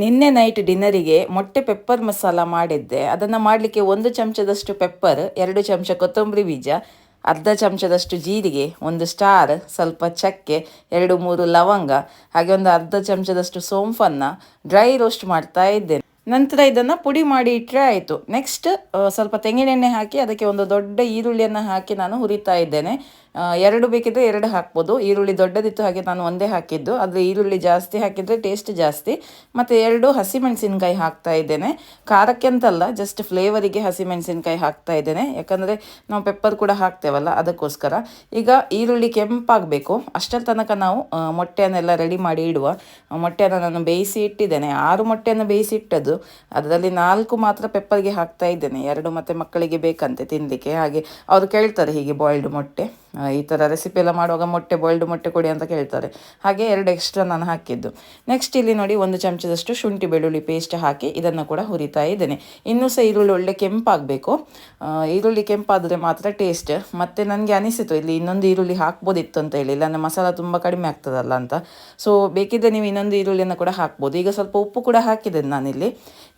ನಿನ್ನೆ ನೈಟ್ ಡಿನ್ನರಿಗೆ ಮೊಟ್ಟೆ ಪೆಪ್ಪರ್ ಮಸಾಲ ಮಾಡಿದ್ದೆ. ಅದನ್ನು ಮಾಡಲಿಕ್ಕೆ ಒಂದು ಚಮಚದಷ್ಟು ಪೆಪ್ಪರ್ ಎರಡು ಚಮಚ ಕೊತ್ತಂಬರಿ ಬೀಜ, ಅರ್ಧ ಚಮಚದಷ್ಟು ಜೀರಿಗೆ, ಒಂದು ಸ್ಟಾರ್ ಸ್ವಲ್ಪ ಚಕ್ಕೆ, ಎರಡು ಮೂರು ಲವಂಗ, ಹಾಗೆ ಒಂದು ಅರ್ಧ ಚಮಚದಷ್ಟು ಸೋಂಫನ್ನು ಡ್ರೈ ರೋಸ್ಟ್ ಮಾಡ್ತಾ ಇದ್ದೇನೆ. ನಂತರ ಇದನ್ನು ಪುಡಿ ಮಾಡಿ ಇಟ್ಟರೆ ಆಯಿತು. ನೆಕ್ಸ್ಟ್ ಸ್ವಲ್ಪ ತೆಂಗಿನೆಣ್ಣೆ ಹಾಕಿ ಅದಕ್ಕೆ ಒಂದು ದೊಡ್ಡ ಈರುಳ್ಳಿಯನ್ನು ಹಾಕಿ ನಾನು ಹುರಿತಾ ಇದ್ದೇನೆ. ಎರಡು ಬೇಕಿದ್ರೆ ಎರಡು ಹಾಕ್ಬೋದು. ಈರುಳ್ಳಿ ದೊಡ್ಡದಿತ್ತು ಹಾಗೆ ನಾನು ಒಂದೇ ಹಾಕಿದ್ದು. ಆದರೆ ಈರುಳ್ಳಿ ಜಾಸ್ತಿ ಹಾಕಿದರೆ ಟೇಸ್ಟ್ ಜಾಸ್ತಿ. ಮತ್ತು ಎರಡು ಹಸಿಮೆಣಸಿನ್ಕಾಯಿ ಹಾಕ್ತಾ ಇದ್ದೇನೆ. ಖಾರಕ್ಕೆ ಅಂತಲ್ಲ ಜಸ್ಟ್ ಫ್ಲೇವರಿಗೆ ಹಸಿಮೆಣಸಿನ್ಕಾಯಿ ಹಾಕ್ತಾ ಇದ್ದೇನೆ. ಯಾಕಂದರೆ ನಾವು ಪೆಪ್ಪರ್ ಕೂಡ ಹಾಕ್ತೇವಲ್ಲ, ಅದಕ್ಕೋಸ್ಕರ. ಈಗ ಈರುಳ್ಳಿ ಕೆಂಪಾಗಬೇಕು. ಅಷ್ಟರ ತನಕ ನಾವು ಮೊಟ್ಟೆಯನ್ನೆಲ್ಲ ರೆಡಿ ಮಾಡಿ ಇಡುವ. ಮೊಟ್ಟೆಯನ್ನು ನಾನು ಬೇಯಿಸಿ ಇಟ್ಟಿದ್ದೇನೆ. ಆರು ಮೊಟ್ಟೆಯನ್ನು ಬೇಯಿಸಿ ಇಟ್ಟದ್ದು. ಅದರಲ್ಲಿ ನಾಲ್ಕು ಮಾತ್ರ ಪೆಪ್ಪರ್ಗೆ ಹಾಕ್ತಾ ಇದ್ದೇನೆ. ಎರಡು ಮತ್ತು ಮಕ್ಕಳಿಗೆ ಬೇಕಂತೆ ತಿನ್ನಲಿಕ್ಕೆ ಹಾಗೆ ಅವರು ಕೇಳ್ತಾರೆ ಹೀಗೆ ಬಾಯ್ಲ್ಡ್ ಮೊಟ್ಟೆ. ಈ ಥರ ರೆಸಿಪಿ ಎಲ್ಲ ಮಾಡುವಾಗ ಮೊಟ್ಟೆ ಬಾಯ್ಲ್ಡ್ ಮೊಟ್ಟೆ ಕೊಡಿ ಅಂತ ಕೇಳ್ತಾರೆ. ಹಾಗೆ ಎರಡು ಎಕ್ಸ್ಟ್ರಾ ನಾನು ಹಾಕಿದ್ದು. ನೆಕ್ಸ್ಟ್ ಇಲ್ಲಿ ನೋಡಿ ಒಂದು ಚಮಚದಷ್ಟು ಶುಂಠಿ ಬೆಳ್ಳುಳ್ಳಿ ಪೇಸ್ಟ್ ಹಾಕಿ ಇದನ್ನು ಕೂಡ ಹುರಿತಾ ಇದ್ದೇನೆ. ಇನ್ನೂ ಸಹ ಈರುಳ್ಳಿ ಒಳ್ಳೆ ಕೆಂಪಾಗಬೇಕು. ಈರುಳ್ಳಿ ಕೆಂಪಾದರೆ ಮಾತ್ರ ಟೇಸ್ಟ್ ಮತ್ತು ನನಗೆ ಅನಿಸಿತು, ಇಲ್ಲಿ ಇನ್ನೊಂದು ಈರುಳ್ಳಿ ಹಾಕ್ಬೋದಿತ್ತು ಅಂತ ಹೇಳಿ. ಇಲ್ಲಾಂದರೆ ಮಸಾಲ ತುಂಬ ಕಡಿಮೆ ಆಗ್ತದಲ್ಲ ಅಂತ. ಸೊ ಬೇಕಿದ್ದರೆ ನೀವು ಇನ್ನೊಂದು ಈರುಳ್ಳಿಯನ್ನು ಕೂಡ ಹಾಕ್ಬೋದು. ಈಗ ಸ್ವಲ್ಪ ಉಪ್ಪು ಕೂಡ ಹಾಕಿದ್ದೇನೆ ನಾನಿಲ್ಲಿ.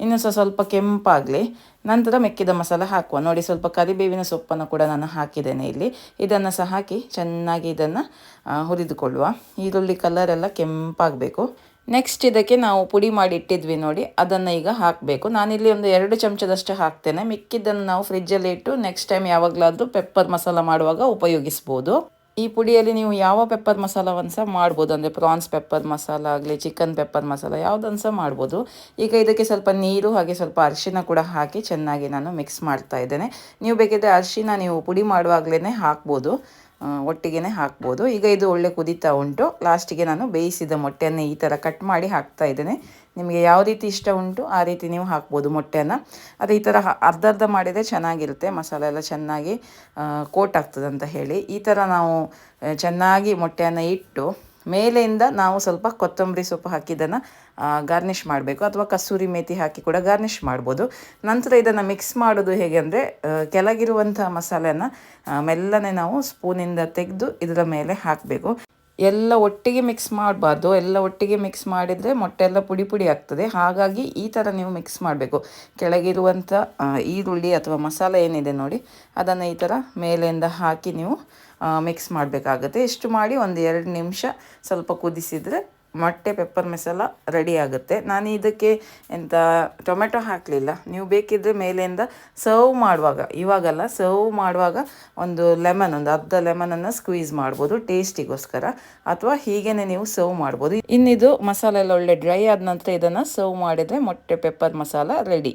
ಇನ್ನೂ ಸಹ ಸ್ವಲ್ಪ ಕೆಂಪಾಗಲಿ. ನಂತರ ಮೆಕ್ಕಿದ ಮಸಾಲ ಹಾಕುವ. ನೋಡಿ ಸ್ವಲ್ಪ ಕರಿಬೇವಿನ ಸೊಪ್ಪನ್ನು ಕೂಡ ನಾನು ಹಾಕಿದ್ದೇನೆ ಇಲ್ಲಿ. ಇದನ್ನು ಸಹ ಹಾಕಿ ಚೆನ್ನಾಗಿ ಇದನ್ನು ಹುರಿದುಕೊಳ್ಳುವ. ಈರುಳ್ಳಿ ಕಲರ್ ಎಲ್ಲ ಕೆಂಪಾಗಬೇಕು. ನೆಕ್ಸ್ಟ್ ಇದಕ್ಕೆ ನಾವು ಪುಡಿ ಮಾಡಿ ಇಟ್ಟಿದ್ವಿ ನೋಡಿ, ಅದನ್ನು ಈಗ ಹಾಕಬೇಕು. ನಾನಿಲ್ಲಿ ಒಂದು ಎರಡು ಚಮಚದಷ್ಟು ಹಾಕ್ತೇನೆ. ಮಿಕ್ಕಿದ್ದನ್ನು ನಾವು ಫ್ರಿಜ್ಜಲ್ಲಿ ಇಟ್ಟು ನೆಕ್ಸ್ಟ್ ಟೈಮ್ ಯಾವಾಗಲಾದರೂ ಪೆಪ್ಪರ್ ಮಸಾಲ ಮಾಡುವಾಗ ಉಪಯೋಗಿಸ್ಬೋದು. ಈ ಪುಡಿಯಲ್ಲಿ ನೀವು ಯಾವ ಪೆಪ್ಪರ್ ಮಸಾಲವನ್ನು ಸಹ ಮಾಡ್ಬೋದು. ಅಂದರೆ ಪ್ರಾನ್ಸ್ ಪೆಪ್ಪರ್ ಮಸಾಲ ಆಗಲಿ ಚಿಕನ್ ಪೆಪ್ಪರ್ ಮಸಾಲ ಯಾವುದನ್ನು ಸಹ ಮಾಡ್ಬೋದು. ಈಗ ಇದಕ್ಕೆ ಸ್ವಲ್ಪ ನೀರು ಹಾಗೆ ಸ್ವಲ್ಪ ಅರಿಶಿನ ಕೂಡ ಹಾಕಿ ಚೆನ್ನಾಗಿ ನಾನು ಮಿಕ್ಸ್ ಮಾಡ್ತಾ ಇದ್ದೇನೆ. ನೀವು ಬೇಕಿದ್ದರೆ ಅರಿಶಿನ ನೀವು ಪುಡಿ ಮಾಡುವಾಗಲೇ ಹಾಕ್ಬೋದು. ಆ, ಒಟ್ಟಿಗೆನೇ ಹಾಕ್ಬೋದು. ಈಗ ಇದು ಒಳ್ಳೆ ಕುದಿತಾ ಉಂಟು. ಲಾಸ್ಟಿಗೆ ನಾನು ಬೇಯಿಸಿದ ಮೊಟ್ಟೆಯನ್ನು ಈ ಥರ ಕಟ್ ಮಾಡಿ ಹಾಕ್ತಾ ಇದ್ದೇನೆ. ನಿಮಗೆ ಯಾವ ರೀತಿ ಇಷ್ಟ ಉಂಟು ಆ ರೀತಿ ನೀವು ಹಾಕ್ಬೋದು ಮೊಟ್ಟೆಯನ್ನು. ಅದು ಈ ಥರ ಅರ್ಧ ಅರ್ಧ ಮಾಡಿದರೆ ಚೆನ್ನಾಗಿರುತ್ತೆ. ಮಸಾಲೆ ಎಲ್ಲ ಚೆನ್ನಾಗಿ ಕೋಟ್ ಆಗ್ತದೆ ಅಂತ ಹೇಳಿ. ಈ ಥರ ನಾವು ಚೆನ್ನಾಗಿ ಮೊಟ್ಟೆಯನ್ನು ಇಟ್ಟು ಮೇಲೆಯಿಂದ ನಾವು ಸ್ವಲ್ಪ ಕೊತ್ತಂಬರಿ ಸೊಪ್ಪು ಹಾಕಿದ್ದನ್ನು ಗಾರ್ನಿಷ್ ಮಾಡಬೇಕು. ಅಥವಾ ಕಸೂರಿ ಮೇಥಿ ಹಾಕಿ ಕೂಡ ಗಾರ್ನಿಷ್ ಮಾಡ್ಬೋದು. ನಂತರ ಇದನ್ನು ಮಿಕ್ಸ್ ಮಾಡೋದು ಹೇಗೆ ಅಂದರೆ ಕೆಳಗಿರುವಂಥ ಮಸಾಲೆಯನ್ನು ಮೆಲ್ಲನೆ ನಾವು ಸ್ಪೂನಿಂದ ತೆಗೆದು ಇದರ ಮೇಲೆ ಹಾಕಬೇಕು. ಎಲ್ಲ ಒಟ್ಟಿಗೆ ಮಿಕ್ಸ್ ಮಾಡಬಾರ್ದು. ಎಲ್ಲ ಒಟ್ಟಿಗೆ ಮಿಕ್ಸ್ ಮಾಡಿದರೆ ಮೊಟ್ಟೆ ಎಲ್ಲ ಪುಡಿ ಪುಡಿ ಆಗ್ತದೆ. ಹಾಗಾಗಿ ಈ ಥರ ನೀವು ಮಿಕ್ಸ್ ಮಾಡಬೇಕು. ಕೆಳಗಿರುವಂಥ ಈರುಳ್ಳಿ ಅಥವಾ ಮಸಾಲೆ ಏನಿದೆ ನೋಡಿ, ಅದನ್ನು ಈ ಥರ ಮೇಲೆಯಿಂದ ಹಾಕಿ ನೀವು ಮಿಕ್ಸ್ ಮಾಡಬೇಕಾಗುತ್ತೆ. ಇಷ್ಟು ಮಾಡಿ ಒಂದು ಎರಡು ನಿಮಿಷ ಸ್ವಲ್ಪ ಕುದಿಸಿದರೆ ಮೊಟ್ಟೆ ಪೆಪ್ಪರ್ ಮಸಾಲ ರೆಡಿ ಆಗುತ್ತೆ. ನಾನು ಇದಕ್ಕೆ ಎಂಥ ಟೊಮೆಟೊ ಹಾಕಲಿಲ್ಲ. ನೀವು ಬೇಕಿದ್ದರೆ ಮೇಲೆಯಿಂದ ಸರ್ವ್ ಮಾಡುವಾಗ, ಇವಾಗಲ್ಲ ಸರ್ವ್ ಮಾಡುವಾಗ ಒಂದು ಲೆಮನ್ ಒಂದು ಅರ್ಧ ಲೆಮನನ್ನು ಸ್ಕ್ವೀಸ್ ಮಾಡ್ಬೋದು ಟೇಸ್ಟಿಗೋಸ್ಕರ ಅಥವಾ ಹೀಗೇನೆ ನೀವು ಸರ್ವ್ ಮಾಡ್ಬೋದು. ಇನ್ನಿದು ಮಸಾಲೆ ಎಲ್ಲ ಒಳ್ಳೆ ಡ್ರೈ ಆದ ನಂತರ ಇದನ್ನು ಸರ್ವ್ ಮಾಡಿದರೆ ಮೊಟ್ಟೆ ಪೆಪ್ಪರ್ ಮಸಾಲ ರೆಡಿ